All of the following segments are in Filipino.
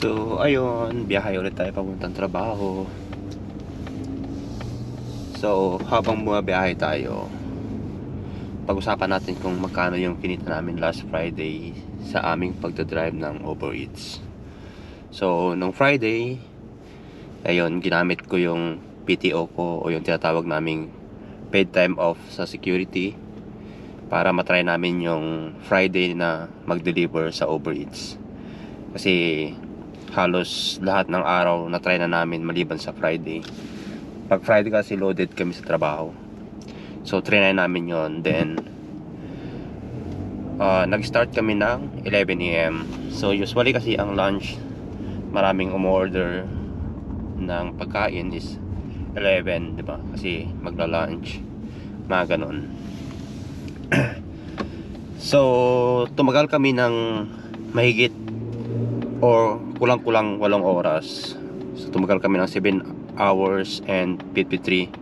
So, ayun, biyahe ulit tayo papuntang trabaho. So, habang bumabiyahe tayo, pag-usapan natin kung magkano yung kinita namin last Friday sa aming pagdadrive ng Uber Eats. So, nung Friday, ayun, ginamit ko yung PTO ko o yung tinatawag naming paid time off sa security para matry namin yung Friday na mag-deliver sa Uber Eats. Kasi halos lahat ng araw na try na namin maliban sa Friday. Pag Friday kasi loaded kami sa trabaho. So try na namin yon Then uh, nag-start kami ng 11 a.m. So usually kasi ang lunch maraming umorder ng pagkain is 11, di ba? Kasi magla-lunch. Mga ganun. so, tumagal kami ng mahigit or kulang-kulang walong oras. So, tumagal kami ng 7 hours and 53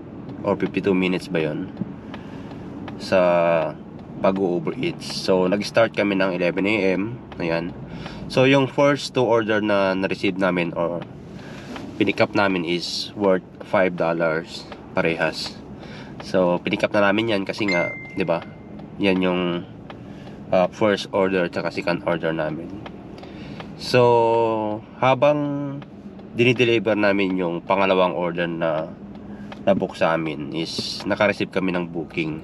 or 52 minutes ba yon sa pag-Uber Eats. So, nag-start kami ng 11 a.m. Ayan. So, yung first two order na na-receive namin or pinick up namin is worth $5 parehas. So, pinick up na namin yan kasi nga, 'di ba? Yan yung uh, first order at second order namin. So, habang dinideliver namin yung pangalawang order na na-book sa amin is naka-receive kami ng booking.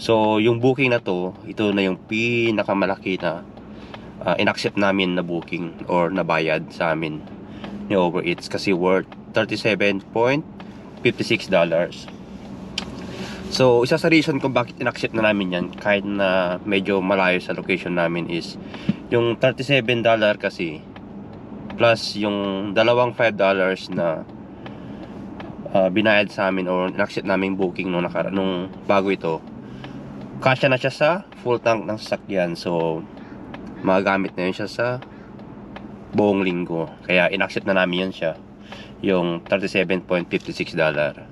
So, yung booking na to, ito na yung pinakamalaki na uh, in-accept namin na booking or na bayad sa amin ni Uber Eats kasi worth $37.56. So, isa sa reason kung bakit in-accept na namin yan kahit na medyo malayo sa location namin is yung $37 kasi plus yung dalawang $5 na uh, binayad sa amin or in-accept namin booking nung, nakara nung bago ito kasya na siya sa full tank ng sasakyan. So magagamit na yun siya sa buong linggo. Kaya in-accept na namin yan siya yung $37.56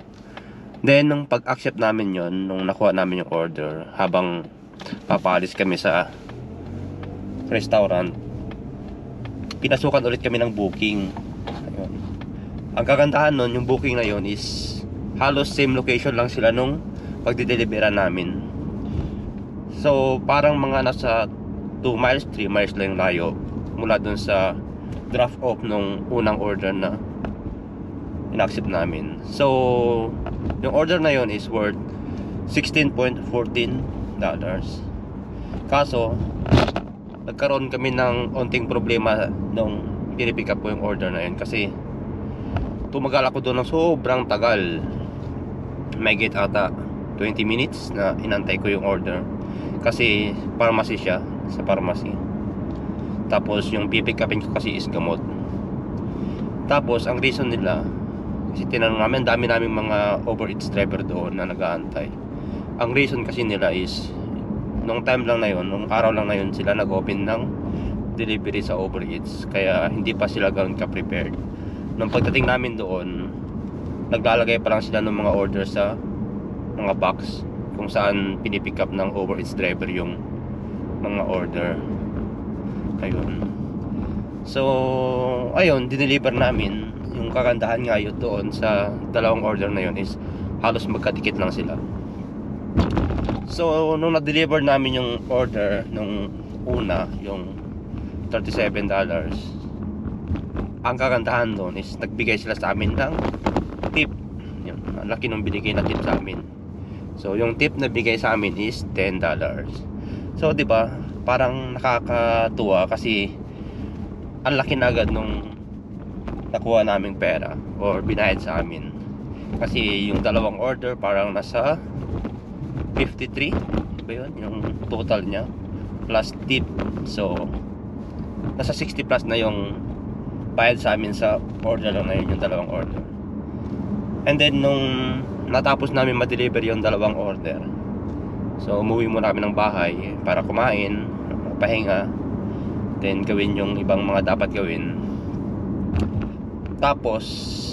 Then, nung pag-accept namin yon nung nakuha namin yung order, habang papalis kami sa restaurant, pinasukan ulit kami ng booking. Ayun. Ang kagandahan nun, yung booking na yon is halos same location lang sila nung pagdidelibera namin. So, parang mga nasa 2 miles, 3 miles lang layo mula dun sa draft off nung unang order na in-accept namin. So, yung order na yon is worth $16.14 dollars. Kaso, nagkaroon kami ng onting problema nung pinipick up ko yung order na yun kasi tumagal ako doon ng sobrang tagal. May get ata 20 minutes na inantay ko yung order kasi pharmacy siya sa pharmacy. Tapos yung pipick upin ko kasi is gamot. Tapos ang reason nila kasi tinanong namin, dami naming mga Eats driver doon na nag-aantay. Ang reason kasi nila is, nung time lang na yun, nung araw lang na yun, sila nag-open ng delivery sa Eats. Kaya hindi pa sila ganoon ka-prepared. Nung pagdating namin doon, naglalagay pa lang sila ng mga order sa mga box kung saan pinipick up ng Eats driver yung mga order. Ayun. So, ayun, dineliver namin yung kagandahan nga yun doon sa dalawang order na yun is halos magkadikit lang sila. So nung na-deliver namin yung order nung una yung $37 ang kagandahan doon is nagbigay sila sa amin ng tip. Yun, ang laki nung binigay na tip sa amin. So yung tip na bigay sa amin is $10 so di ba parang nakakatuwa kasi ang laki na agad nung nakuha naming pera or binayad sa amin. Kasi yung dalawang order parang nasa 53 ba yun? Yung total niya plus tip. So nasa 60 plus na yung bayad sa amin sa order lang na yun yung dalawang order. And then nung natapos namin ma-deliver yung dalawang order so umuwi muna kami ng bahay para kumain pahinga then gawin yung ibang mga dapat gawin tapos,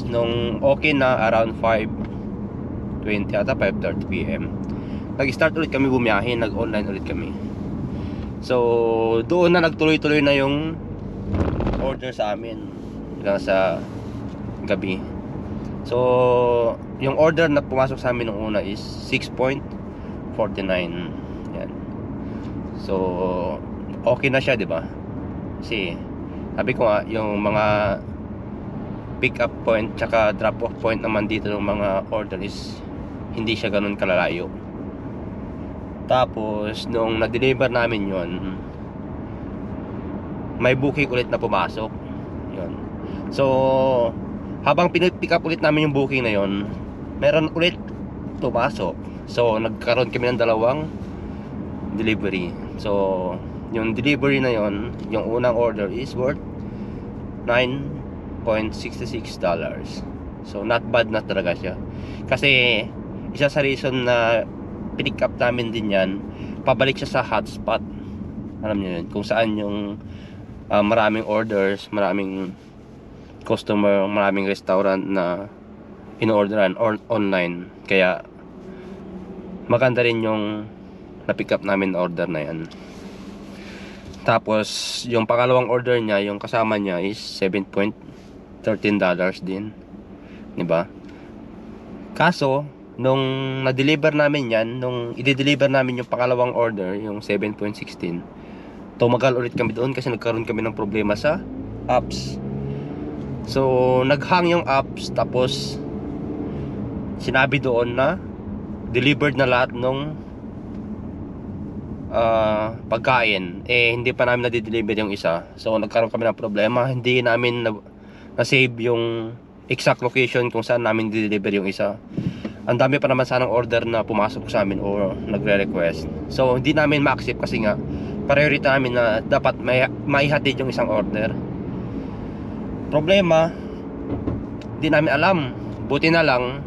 nung okay na around 5.20 ata 5.30pm, nag-start ulit kami bumiyahe, nag-online ulit kami. So, doon na nagtuloy-tuloy na yung order sa amin. hanggang sa gabi. So, yung order na pumasok sa amin nung una is 6.49. Yan. So, okay na siya, 'di ba? Kasi sabi ko nga yung mga pick up point tsaka drop off point naman dito ng mga order is hindi siya ganun kalalayo. Tapos nung na-deliver namin yon may booking ulit na pumasok. Yon so habang pinipick up ulit namin yung booking na yon meron ulit pumasok. So nagkaroon kami ng dalawang delivery. So yung delivery na yon yung unang order is worth 9 $1.66 so not bad na talaga siya. Kasi isa sa reason na pinick up namin din yan pabalik siya sa hotspot. Alam niyo yun kung saan yung uh, maraming orders maraming customer maraming restaurant na in-orderan or online. Kaya maganda rin yung na-pick up namin na order na yan. Tapos, yung pangalawang order niya, yung kasama niya is 7.5 7.13 dollars din. 'Di ba? Kaso, nung na-deliver namin yan, nung i-deliver namin yung pangalawang order, yung 7.16, tumagal ulit kami doon kasi nagkaroon kami ng problema sa apps. So, naghang yung apps, tapos sinabi doon na delivered na lahat nung ah, pagkain. Eh, hindi pa namin na-deliver yung isa. So, nagkaroon kami ng problema. Hindi namin na- na-save yung exact location kung saan namin deliver yung isa ang dami pa naman sanang order na pumasok sa amin or nagre-request. So, hindi namin ma-accept kasi nga, priority namin na dapat may, maihatid yung isang order. Problema, hindi namin alam. Buti na lang,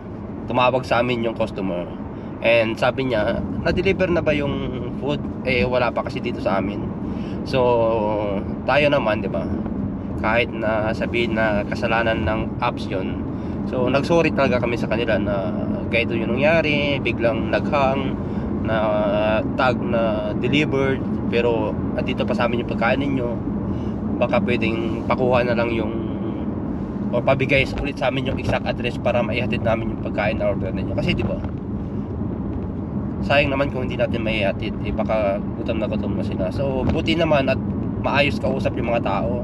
tumawag sa amin yung customer. And sabi niya, na-deliver na ba yung food? Eh, wala pa kasi dito sa amin. So, tayo naman, di ba? Kahit na sabihin na kasalanan ng apps yon So, nagsorry talaga kami sa kanila na ganito yung nangyari, biglang naghang, na tag na delivered, pero andito pa sa amin yung pagkain ninyo. Baka pwedeng pakuha na lang yung o pabigay ulit sa amin yung exact address para maihatid namin yung pagkain na order ninyo. Kasi di ba? Sayang naman kung hindi natin maihatid, eh baka gutom na gutom na sila. So, buti naman at maayos kausap yung mga tao.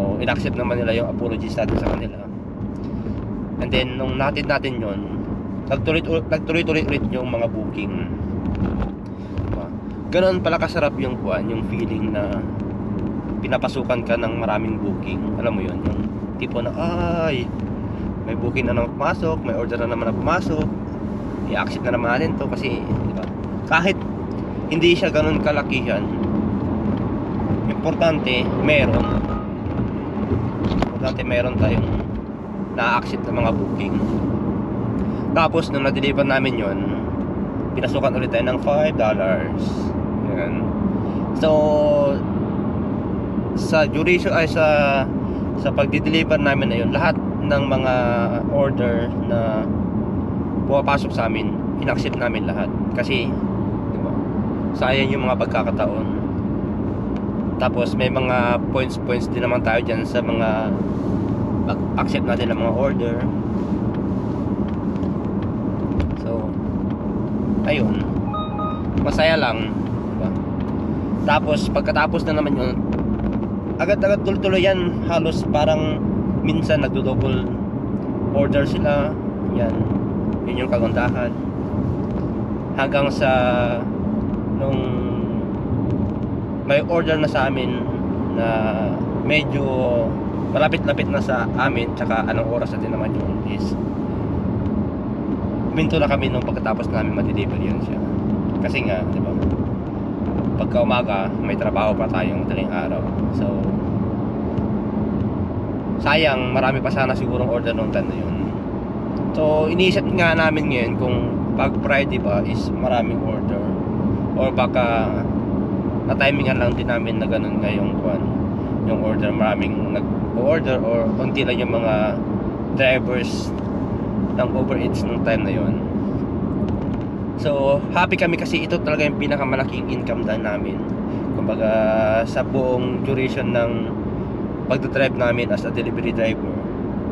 So, inaccept naman nila yung apologies natin sa kanila. And then, nung natin natin yon nagtuloy nagtuloy-tuloy ulit yung mga booking. Diba? Ganon pala kasarap yung kuan, yung feeling na pinapasukan ka ng maraming booking. Alam mo yun, yung tipo na, ay, may booking na naman pumasok, may order na naman na pumasok, i-accept na naman natin to kasi, di ba? Kahit hindi siya ganon kalakihan, importante, meron. Importante, meron tayong na-accept na mga booking. Tapos, nung na-deliver namin yon pinasukan ulit tayo ng $5. Yan. So, sa duration ay sa sa pagdi-deliver namin na yun, lahat ng mga order na pumapasok sa amin, inaccept namin lahat. Kasi, di ba, sayang yung mga pagkakataon. Tapos, may mga points-points din naman tayo dyan sa mga accept natin ng mga order. So, ayun. Masaya lang. Tapos, pagkatapos na naman yun, agad-agad tuloy-tuloy yan. Halos parang minsan nagdo-double order sila. Yan. Yun yung kagandahan. Hanggang sa nung may order na sa amin na medyo malapit-lapit na sa amin tsaka anong oras natin naman yun is minto na kami nung pagkatapos namin ma-deliver yun siya. Kasi nga di ba pagka umaga may trabaho pa tayong madaling araw. So sayang marami pa sana sigurong order nung time na yun. So iniisip nga namin ngayon kung pag Friday ba is maraming order or baka na timingan lang din namin na ganun ngayong kwan yung order maraming nag-order or konti lang yung mga drivers ng Uber Eats nung time na yon. So, happy kami kasi ito talaga yung pinakamalaking income din namin. Kumbaga, sa buong duration ng pagdadrive namin as a delivery driver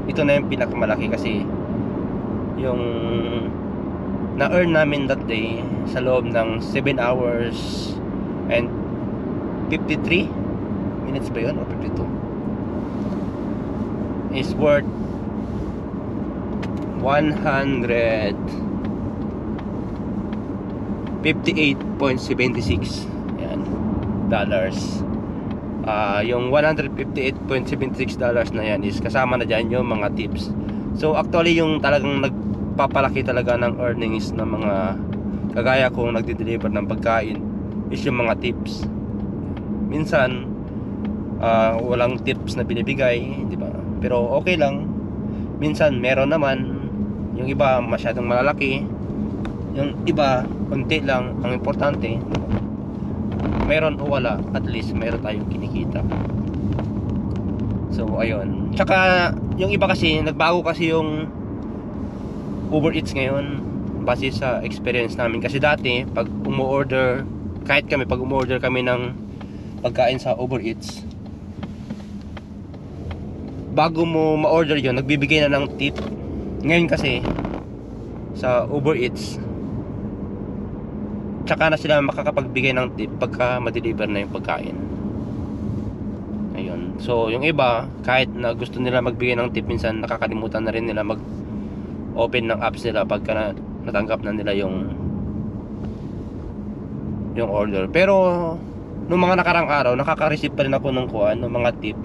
ito na yung pinakamalaki kasi yung na-earn namin that day sa loob ng 7 hours and 53 minutes ba yun o 52 is worth 100 58.76 yan dollars. Ah, yung 158.76 dollars na yan is kasama na dyan yung mga tips. So actually yung talagang nagpapalaki talaga ng earnings ng mga kagaya kong nagde-deliver ng pagkain is yung mga tips. Minsan ah, walang tips na binibigay di ba? Pero okay lang. Minsan meron naman. Yung iba masyadong malalaki. Yung iba konti lang ang importante. Meron o wala at least meron tayong kinikita. So ayun. Tsaka yung iba kasi nagbago kasi yung Uber Eats ngayon base sa experience namin. Kasi dati pag umu-order kahit kami pag umu-order kami ng pagkain sa Uber Eats bago mo ma-order yon nagbibigay na ng tip. Ngayon kasi sa Uber Eats tsaka na sila makakapagbigay ng tip pagka ma-deliver na yung pagkain. Ayun. So yung iba kahit na gusto nila magbigay ng tip minsan nakakalimutan na rin nila mag open ng apps nila pagka na, natanggap na nila yung yung order. Pero nung mga nakarang araw nakaka-receive pa rin ako ng kuan ng mga tip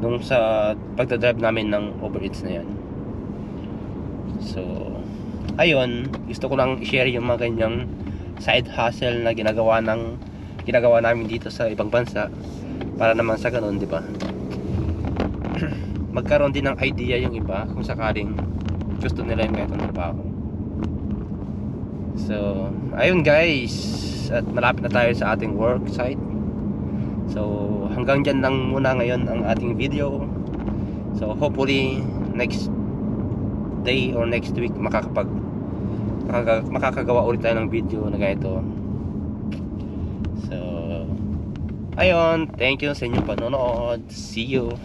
nung sa pagdadrive namin ng Uber Eats na yan. So ayun gusto ko lang i-share yung mga ganyang side hustle na ginagawa ng ginagawa namin dito sa ibang bansa para naman sa ganun di ba? Magkaroon din ng idea yung iba kung sakaling gusto nila yung ganitong trabaho. So ayun at malapit na tayo sa ating work site. So hanggang dyan lang muna ngayon ang ating video. So hopefully next day or next week makakapag makaka- makakagawa ulit tayo ng video na ganito. So ayun. Thank you sa inyong panonood. See you